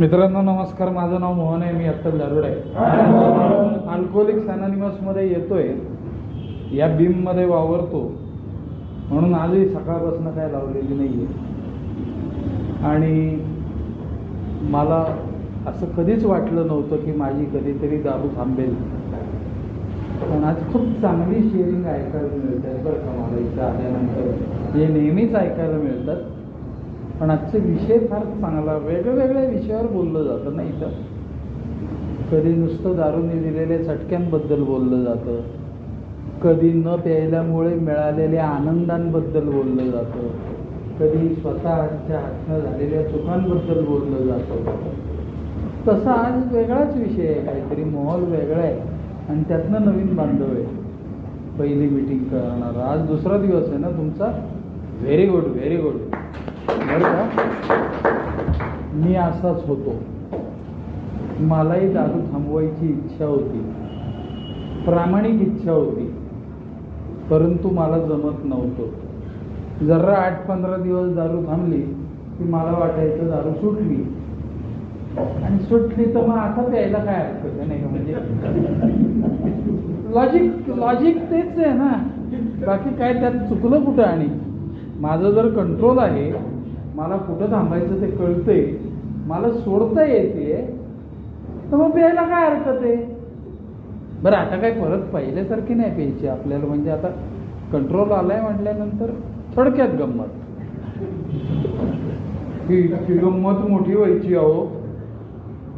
मित्रांनो नमस्कार. माझं नाव मोहन आहे. मी अत्तल दारुड आहे. अल्कोहोलिक सॅनानिमसमध्ये येतोय. या बीममध्ये वावरतो. म्हणून आजही सकाळपासून काय लावलेली नाही आहे आणि मला असं कधीच वाटलं नव्हतं की माझी कधीतरी दारू थांबेल. पण आज खूप चांगली शेअरिंग ऐकायला मिळत आहे बरं का मला इथं आल्यानंतर. हे नेहमीच ऐकायला मिळतात. पण आजचे विषय फार चांगला वेगवेगळ्या विषयावर बोललं जातं ना इथं. कधी नुसतं दारूने दिलेल्या चटक्यांबद्दल बोललं जातं. कधी न प्यायल्यामुळे मिळालेल्या आनंदांबद्दल बोललं जातं. कधी स्वतःच्या हातनं झालेल्या चुकांबद्दल बोललं जातं. तसा आज वेगळाच विषय आहे काहीतरी माहोल वेगळा आहे. आणि त्यातनं नवीन बांधव आहे. पहिली मीटिंग करणार. आज दुसरा दिवस आहे ना तुमचा? व्हेरी गुड व्हेरी गुड बरं का? मी असाच होतो. मलाही दारू थांबवायची इच्छा होती. प्रामाणिक इच्छा होती. परंतु मला जमत नव्हतं. जरा आठ पंधरा दिवस दारू थांबली की मला वाटायचं दारू सुटली. आणि सुटली तर मग आता प्यायला काय हरकत आहे नाही का म्हणजे? लॉजिक लॉजिक तेच आहे ना. बाकी काय त्यात चुकलं कुठं आणि? माझं जर कंट्रोल आहे मला कुठं थांबायचं ते कळतंय. मला सोडता येते तर मग प्यायला काय हरकत आहे? बरं आता काय परत पहिल्यासारखी नाही प्यायची आपल्याला. म्हणजे आता कंट्रोल आलाय म्हटल्यानंतर थोडक्यात गंमत. ही ही गंमत मोठी व्हायची अहो.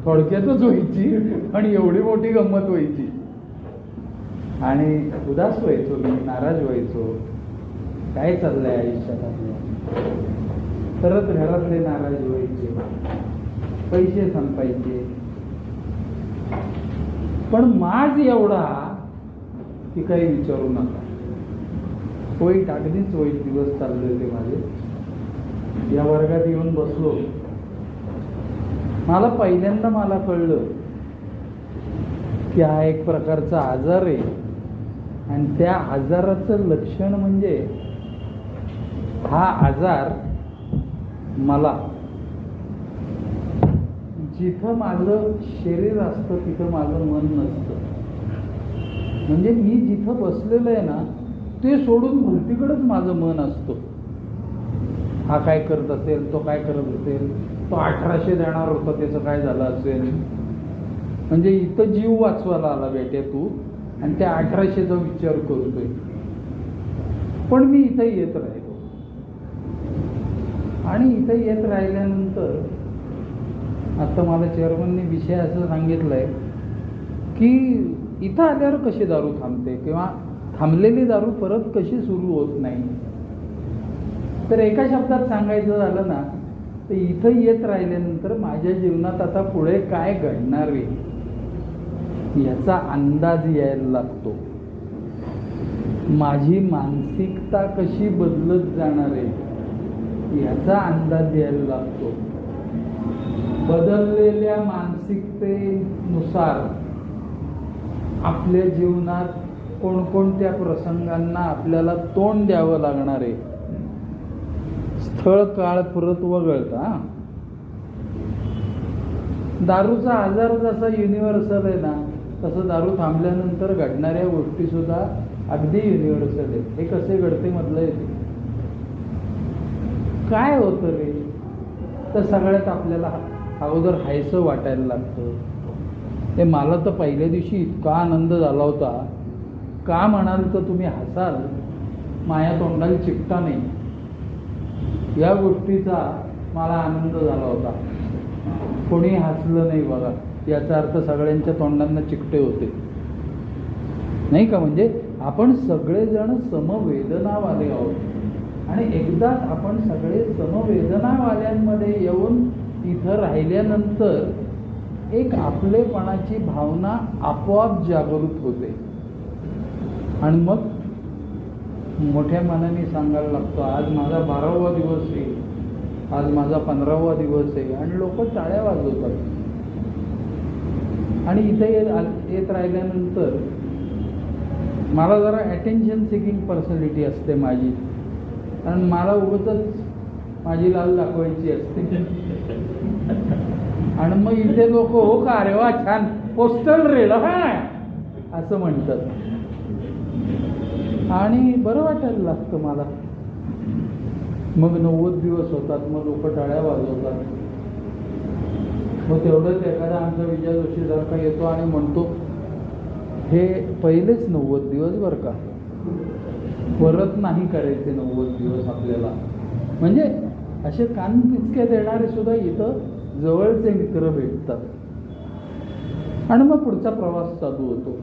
थोडक्यातच व्हायची आणि एवढी मोठी गंमत व्हायची. आणि उदास व्हायचो मी नाराज व्हायचो. काय चाललंय आयुष्यात आपल्या परत घरातले नाराज व्हायचे. पैसे संपायचे. पण माझ एवढा की काही विचारू नका. वाईट अगदीच वाईट दिवस चालले होते माझे. या वर्गात येऊन बसलो. मला पहिल्यांदा मला कळलं की हा एक प्रकारचा आजार आहे. आणि त्या आजाराचं लक्षण म्हणजे हा आजार मला. जिथं माझं शरीर असतं तिथं माझं मन नसतं. म्हणजे मी जिथं बसलेलं आहे ना ते सोडून भलतीकडंच माझं मन असतं. हा काय करत असेल तो काय करत असेल तो अठराशे देणार होता त्याचं काय झालं असेल? म्हणजे इथं जीव वाचवायला आला बेटे तू आणि त्या अठराशेचा विचार करतोय. पण मी इथं येत राहील आणि इथं येत राहिल्यानंतर आता मला चेअरमनने विषय असं सांगितलंय की इथं आल्यावर कशी दारू थांबते किंवा थांबलेली दारू परत कशी सुरू होत नाही? तर एका शब्दात सांगायचं झालं ना तर इथं येत राहिल्यानंतर माझ्या जीवनात आता पुढे काय घडणार आहे? याचा अंदाज यायला लागतो. माझी मानसिकता कशी बदलत जाणार आहे? याचा अंदाज द्यायला लागतो. बदललेल्या मानसिकतेनुसार आपल्या जीवनात कोणकोणत्या प्रसंगांना आपल्याला तोंड द्यावं लागणार आहे? स्थळ काळ परत वगळता दारूचा आजार जसा युनिव्हर्सल आहे ना तसं दारू थांबल्यानंतर घडणाऱ्या गोष्टी सुद्धा अगदी युनिव्हर्सल आहेत. हे कसे घडते म्हटलं येते काय होतं रे? तर सगळ्यात आपल्याला अगोदर हायसं वाटायला लागतं. ते मला तर पहिल्या दिवशी इतका आनंद झाला होता. का म्हणाल तर तुम्ही हसाल? माया तोंडाला चिकटा नाही. या गोष्टीचा मला आनंद झाला होता. कोणी हसलं नाही बघा. याचा अर्थ सगळ्यांच्या तोंडांना चिकटे होते. नाही का? म्हणजे आपण सगळेजण समवेदनावाले आहोत. आणि एकदाच आपण सगळे समवेदनावाल्यांमध्ये येऊन इथं राहिल्यानंतर एक आपलेपणाची भावना आपोआप जागृत होते. आणि मग मोठ्या मनाने सांगायला लागतो आज माझा बारावा दिवस आहे. आज माझा पंधरावा दिवस आहे. आणि लोक टाळ्या वाजवतात. आणि इथे येत येत राहिल्यानंतर मला जरा अटेन्शन सिकिंग पर्सनॅलिटी असते माझी. कारण मला उगतच माझी लाल दाखवायची असते. आणि मग इथे लोक हो का अरे वा छान. पोस्टल रेल हा. असं म्हणतात. आणि बरं वाटायला लागतं मला. मग नव्वद दिवस होतात मग लोक टाळ्या वाजवतात. मग तेवढंच एखादा आमचा विजय जोशी सारखा येतो आणि म्हणतो हे पहिलेच नव्वद दिवस बरं का? परत नाही करायचे नव्वद दिवस आपल्याला. म्हणजे असे कान पिचके देणारे सुद्धा इथं जवळचे मित्र भेटतात. आणि मग पुढचा प्रवास चालू होतो.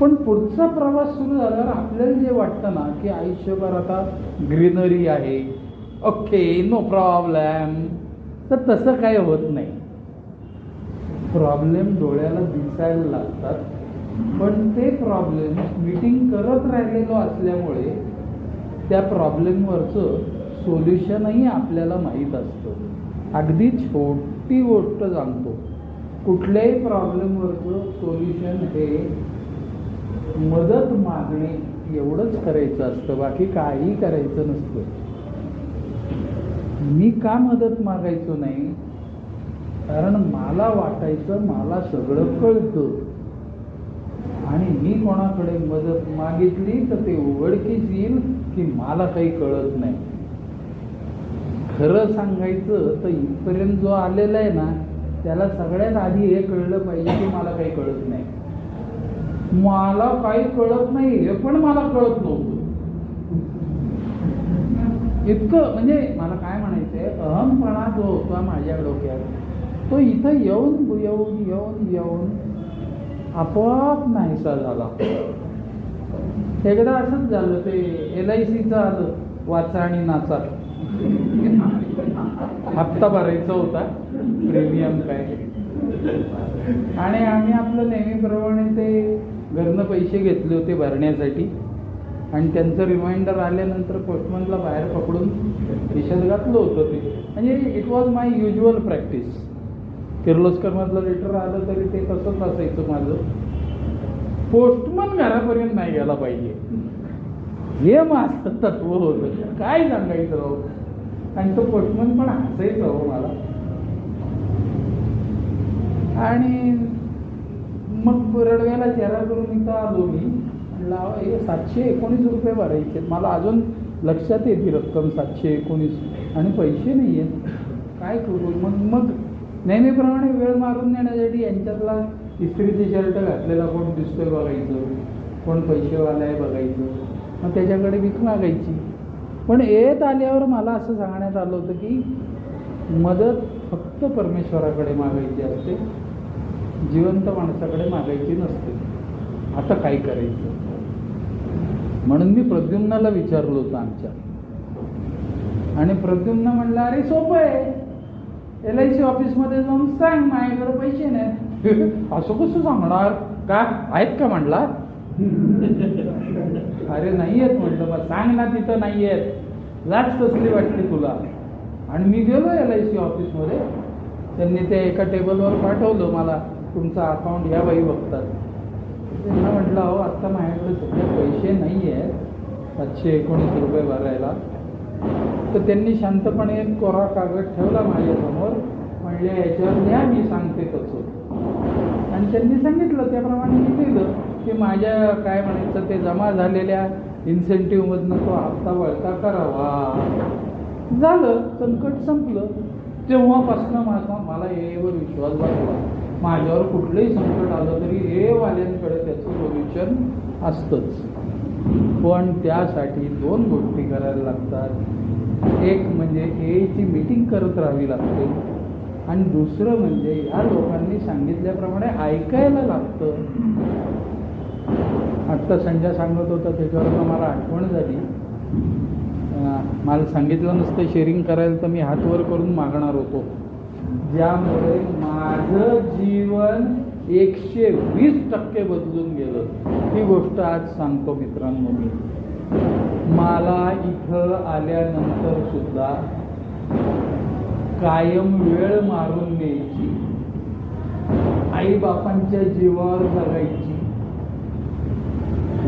पण पुढचा प्रवास सुरू झाल्यावर आपल्याला जे वाटतं ना की आयुष्यभर आता ग्रीनरी आहे. ओके नो प्रॉब्लेम तर तसं काय होत नाही. प्रॉब्लेम डोळ्याला दिसायला लागतात. पण ते प्रॉब्लेम मीटिंग करत राहिलेलो असल्यामुळे त्या प्रॉब्लेमवरचं सोल्युशनही आपल्याला माहीत असतं. अगदी छोटी गोष्ट सांगतो. कुठल्याही प्रॉब्लेमवरचं सोल्युशन हे मदत मागणे एवढंच करायचं असतं बाकी काही करायचं नसतं. मी का मदत मागायचो नाही? कारण मला वाटायचं मला सगळं कळतं. आणि मी कोणाकडे मदत मागितली तर ते उघडकीच येईल की मला काही कळत नाही. खरं सांगायचं तर इथपर्यंत जो आलेला आहे ना त्याला सगळ्यात आधी हे कळलं पाहिजे की मला काही कळत नाही. मला काही कळत नाही हे पण मला कळत नव्हतं. इतकं म्हणजे मला काय म्हणायचंय अहमपणा जो होता माझ्या डोक्यात तो इथं येऊन येऊन येऊन येऊन आपोआप नाहीसा झाला. एकदा असंच झालं ते एल आय सीचं आलं वाचा आणि नाचा. हप्ता भरायचा होता प्रीमियम काय. आणि आम्ही आपलं नेहमीप्रमाणे ते घरनं पैसे घेतले होते भरण्यासाठी. आणि त्यांचं रिमाइंडर आल्यानंतर पोस्टमनला बाहेर पकडून खिशात घातलं होतं ते. म्हणजे it was my usual practice किर्लोस्करमधलं letter आलं तरी ते तसंच असायचं माझं. पोस्टमन घरापर्यंत नाही गेला पाहिजे. हे माझं तत्व होतं. काय सांगायचं राहू आणि तो पोस्टमन पण हसायचं हो मला. आणि मग रडव्याला चेहरा करून इथं आलो मी. म्हणलं हे सातशे एकोणीस रुपये भरायचे आहेत. मला अजून लक्षात येते रक्कम सातशे एकोणीस. आणि पैसे नाही आहेत काय करू? मग मग नेहमीप्रमाणे वेळ मारून नेण्यासाठी यांच्यातला इस्त्रीचे शर्ट घातलेला कोण दिसतोय बघायचं? कोण पैसेवाला आहे बघायचं? मग त्याच्याकडे भीक मागायची. पण येत आल्यावर मला असं सांगण्यात आलं होतं की मदत फक्त परमेश्वराकडे मागायची असते. जिवंत माणसाकडे मागायची नसते. आता काय करायचं? म्हणून मी प्रद्युम्नाला विचारलो होतं आमच्या. आणि प्रद्युम्न म्हणला अरे सोपं आहे. एल आय सी ऑफिसमध्ये जाऊन सांग माझ्याकडे पैसे नाही. असं कसं सांगणार? का? आहेत का म्हणला अरे नाही आहेत म्हटलं मग सांग ना तिथं नाही आहेत. लाच कसली वाटते तुला? आणि मी गेलो एल आय सी ऑफिसमध्ये त्यांनी ते एका टेबलवर पाठवलं मला तुमचा अकाउंट या बाई बघतात. त्यांना म्हटलं अहो आत्ता माझ्याकडे सध्या पैसे नाही आहेत. सातशे एकोणीस रुपये भरायला. तर त्यांनी शांतपणे कोरा कागद ठेवला माझ्यासमोर. म्हणले याच्यावर न्या मी सांगते तसं. आणि त्यांनी सांगितलं त्याप्रमाणे मी केलं. की माझ्या काय म्हणायचं ते जमा झालेल्या इन्सेंटिव्हमधनं तो हप्ता वळता करावा. झालं संकट संपलं. तेव्हापासनं माझा मला येवर विश्वास वाटला माझ्यावर कुठलंही संकट आलं तरी हे वाल्यांकडे त्याचं सोल्युशन असतंच. पण त्यासाठी दोन गोष्टी करायला लागतात. एक म्हणजे एची मीटिंग करत राहावी लागते. आणि दुसरं म्हणजे ह्या लोकांनी सांगितल्याप्रमाणे ऐकायला लागतं. आत्ता संजय सांगत होता त्याच्यावर मला आठवण झाली. मला सांगितलं नसतं शेअरिंग करायला तर मी हातवर करून मागणार होतो. ज्यामुळे माझं जीवन एकशे वीस टक्के बदलून गेलं. ही गोष्ट आज सांगतो मित्रांनो मी. मला इथं आल्यानंतर सुद्धा कायम वेळ मारून द्यायची आईबापांच्या जीवावर जगायची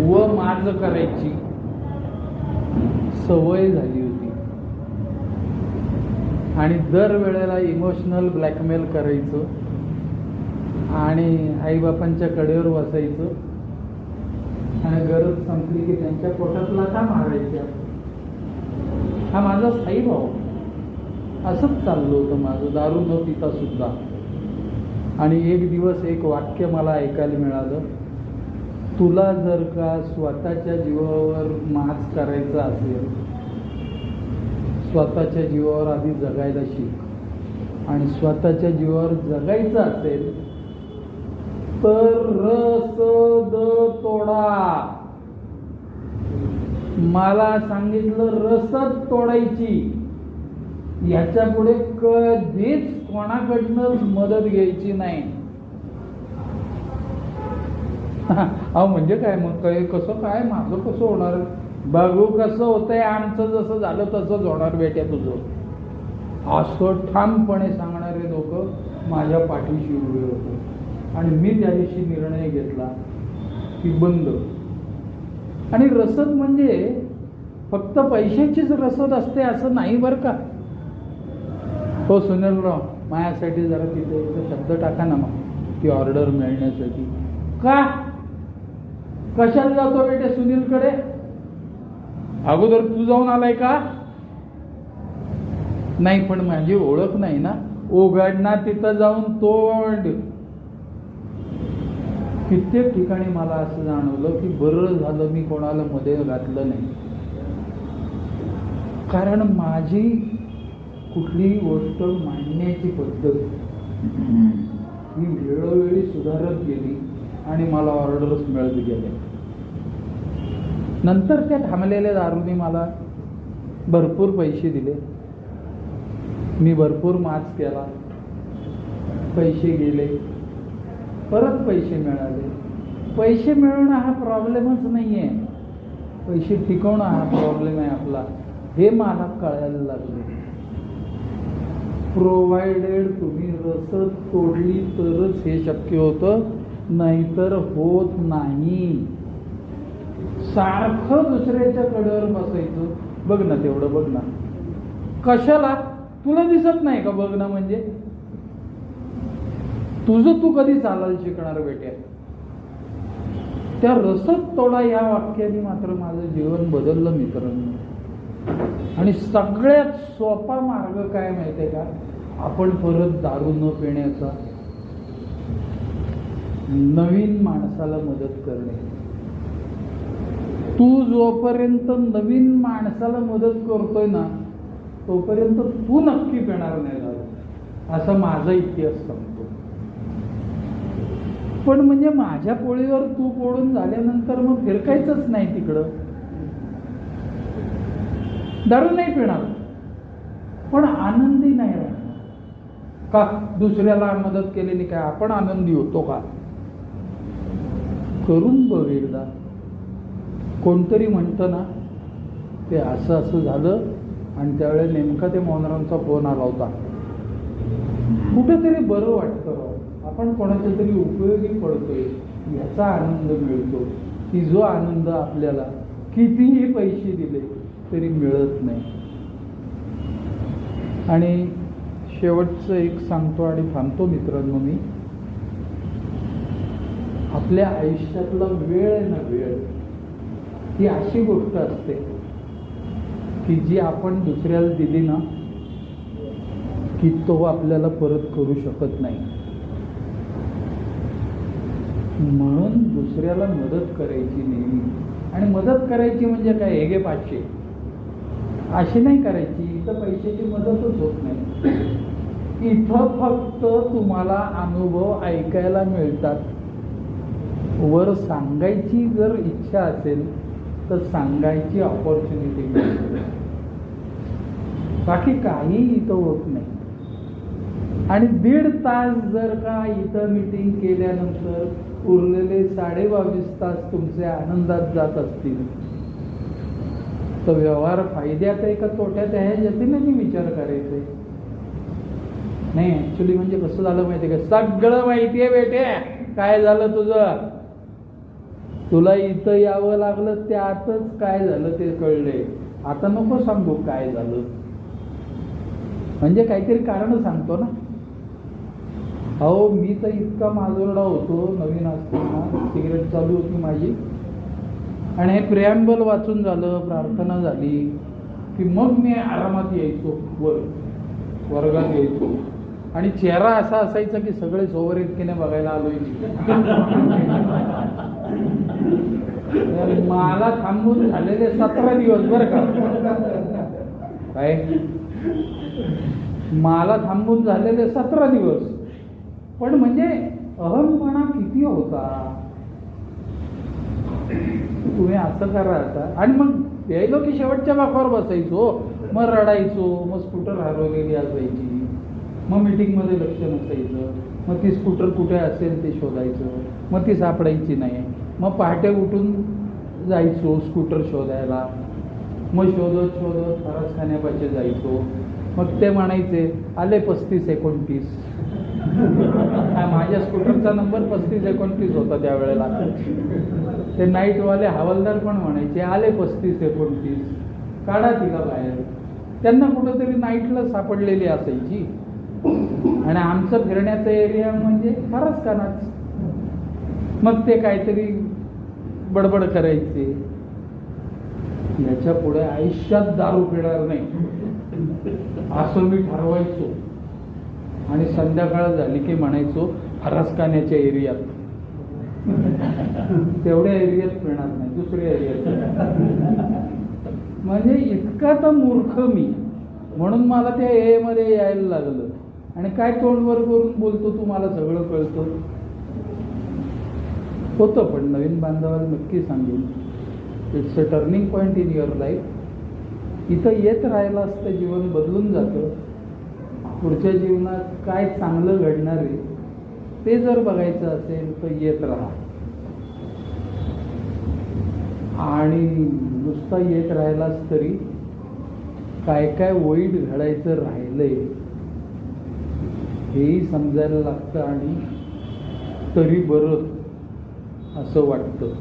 व माझ करायची सवय झाली होती. आणि दरवेळेला इमोशनल ब्लॅकमेल करायचं आणि आईबापांच्या कडेवर बसायचं आणि गरज संपली की त्यांच्या पोटातला का मारायच्या हा माझा साईभाऊ असंच चाललं होतं माझं. दारू न पिता सुद्धा. आणि एक दिवस एक वाक्य मला ऐकायला मिळालं. तुला जर का स्वतःच्या जीवावर माच करायचा असेल स्वतःच्या जीवावर आधी जगायला शिक. आणि स्वतःच्या जीवावर जगायचं असेल तर रसद तोडा. मला सांगितलं रसद तोडायची. याच्यापुढे कधीच कोणाकडनं मदत घ्यायची नाही. अहो म्हणजे काय मग? काय कसं काय? माझं कसं होणार? बघू कसं होतंय. आमचं जसं झालं तसंच होणार बेट्या तुझं. असं ठामपणे सांगणारे लोक माझ्या पाठीशी उभे होते. आणि मी त्या दिवशी निर्णय घेतला की बंद. आणि रसद म्हणजे फक्त पैशाचीच रसद असते असं नाही बरं का? हो सुनीलराव माझ्यासाठी जरा तिथे एक शब्द टाका ना मग ती ऑर्डर मिळण्यासाठी. का? कशाला जातो बेटे सुनीलकडे? अगोदर तू जाऊन आलाय का? नाही पण माझी ओळख नाही ना. ओघडना तिथं जाऊन तोंड कित्येक ठिकाणी मला असं जाणवलं की बरं झालं मी कोणाला मध्ये घातलं नाही. कारण माझी कुठलीही गोष्ट मांडण्याची पद्धत ही वेळोवेळी सुधारत गेली आणि मला ऑर्डर्स मिळत गेले. नंतर त्या थांबलेल्या दारूने मला भरपूर पैसे दिले. मी भरपूर माच केला. पैसे गेले. परत पैसे मिळाले. पैसे मिळवणं हा प्रॉब्लेमच नाही आहे पैसे टिकवणं हा प्रॉब्लेम आहे आपला. हे मला कळायला लागले. प्रोव्हाइडेड तुम्ही रसद तोडली तरच हे शक्य होतं नाहीतर होत नाही. सारखं दुसऱ्याच्या कडेवर बसायचं. बघ ना तेवढं बघ ना. कशाला? तुला दिसत नाही का बघणं म्हणजे? तुझं तू कधी चालायला शिकणार बेट्या त्या रसत तोडा या वाक्याने मात्र माझं जीवन बदललं मित्रांनो. आणि सगळ्यात सोपा मार्ग काय माहितीये का? आपण परत दारू न पिण्याचा. नवीन माणसाला मदत करणे. तू जोपर्यंत नवीन माणसाला मदत करतोय ना तोपर्यंत तू नक्की पिणार नाही दारू. असा माझा इतिहास सांगतो. पण म्हणजे माझ्या पोळीवर तू पोळून झाल्यानंतर मग फिरकायचंच नाही तिकडं. दारू नाही पिणार. पण आनंदी नाही राहणार. का? दुसऱ्याला मदत केलेली काय? आपण आनंदी होतो का? करून बघ एकदा. कोणतरी म्हणतं ना ते असं असं झालं आणि त्यावेळेस नेमका ते मोहनरामचा फोन आला होता. कुठेतरी बरं वाटतं आपण कोणाच्या तरी उपयोगी पडतोय याचा आनंद मिळतो. की जो आनंद आपल्याला कितीही पैसे दिले तरी मिळत नाही. आणि शेवटचं एक सांगतो आणि थांबतो मित्रांनो मी. आपल्या आयुष्यातला वेळ आहे ना वेळ ही अशी गोष्ट असते की जी आपण दुसऱ्याला दिली ना की तो आपल्याला परत करू शकत नाही. म्हणून दुसऱ्याला मदत करायची नेहमी. आणि मदत करायची म्हणजे काय? हे गे पाचशे. अशी नाही करायची. इथं पैशाची मदतच होत नाही. इथं फक्त तुम्हाला अनुभव ऐकायला मिळतात. वर सांगायची जर इच्छा असेल तर सांगायची ऑपॉर्च्युनिटी मिळते. बाकी काही इथं होत नाही. आणि दीड तास जर का इथं मिटिंग केल्यानंतर उरलेले साडे बावीस तास तुमचे आनंदात जात असतील. तर व्यवहार फायद्यात आहे का तोट्यात आहे? याचे नाही विचार करायचे. नाही ऍक्च्युली म्हणजे कसं झालं माहितीये का? सगळं माहितीये बेटे. काय झालं तुझं? तुला इथं यावं लागलं त्यातच काय झालं ते कळले. आता नको सांगू काय झालं. म्हणजे काहीतरी कारण सांगतो ना. अहो मी तर इतका माजोरडा होतो नवीन असताना. सिगरेट चालू होती माझी. आणि हे प्रियांबल वाचून झालं प्रार्थना झाली की मग मी आरामात यायचो वर वर्गात यायचो. आणि चेहरा असा असायचा की सगळे सोवर इतकेने बघायला आलोय मला थांबून झालेले सतरा दिवस बरं का? काय? मला थांबून झालेले सतरा दिवस. पण म्हणजे अहमपणा किती होता? तुम्ही असं करा आता. आणि मग यायलो की शेवटच्या बाकावर बसायचो. मग रडायचो. मग स्कूटर हरवलेली असायची. मग मिटिंगमध्ये लक्ष नसायचं. मग ती स्कूटर कुठे असेल ते शोधायचं. मग ती सापडायची नाही. मग पहाटे उठून जायचो स्कूटर शोधायला. मग शोधत शोधत फरस खाण्यापाशी जायचो. मग ते म्हणायचे आले पस्तीस एकोणतीस. माझ्या स्कूटरचा नंबर पस्तीस एकोणतीस होता त्यावेळेला. ते नाईटवाले हवालदार पण म्हणायचे आले पस्तीस एकोणतीस. काढा तिला बाहेर. त्यांना कुठंतरी नाईटला सापडलेली असायची. आणि आमचं फिरण्याचा एरिया म्हणजे फारच कानाच मग ते काहीतरी बडबड करायचे. याच्यापुढे आयुष्यात दारू पिणार नाही. असं मी ठरवायचो. आणि संध्याकाळ झाली की म्हणायचो फरसखान्याच्या एरियात. तेवढ्या एरियात फिरणार नाही दुसऱ्या एरियात म्हणजे इतका तर मूर्ख मी. म्हणून मला त्या ए मध्ये यायला लागलं. आणि काय तोंडवर करून बोलतो तू मला सगळं कळतं? होतं पण नवीन बांधवाला नक्की सांगेन. It's a turning point in your life इथं येत राहिलं असतं जीवन बदलून जातं. पुढच्या जीवनात काय चांगलं घडणार आहे ते जर बघायचं असेल तर येत राहा. आणि नुसता येत राहिलाच तरी काय काय वाईट घडायचं राहिलंय हेही समजायला लागतं आणि तरी बरं असं वाटतं.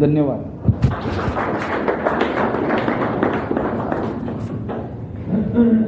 धन्यवाद.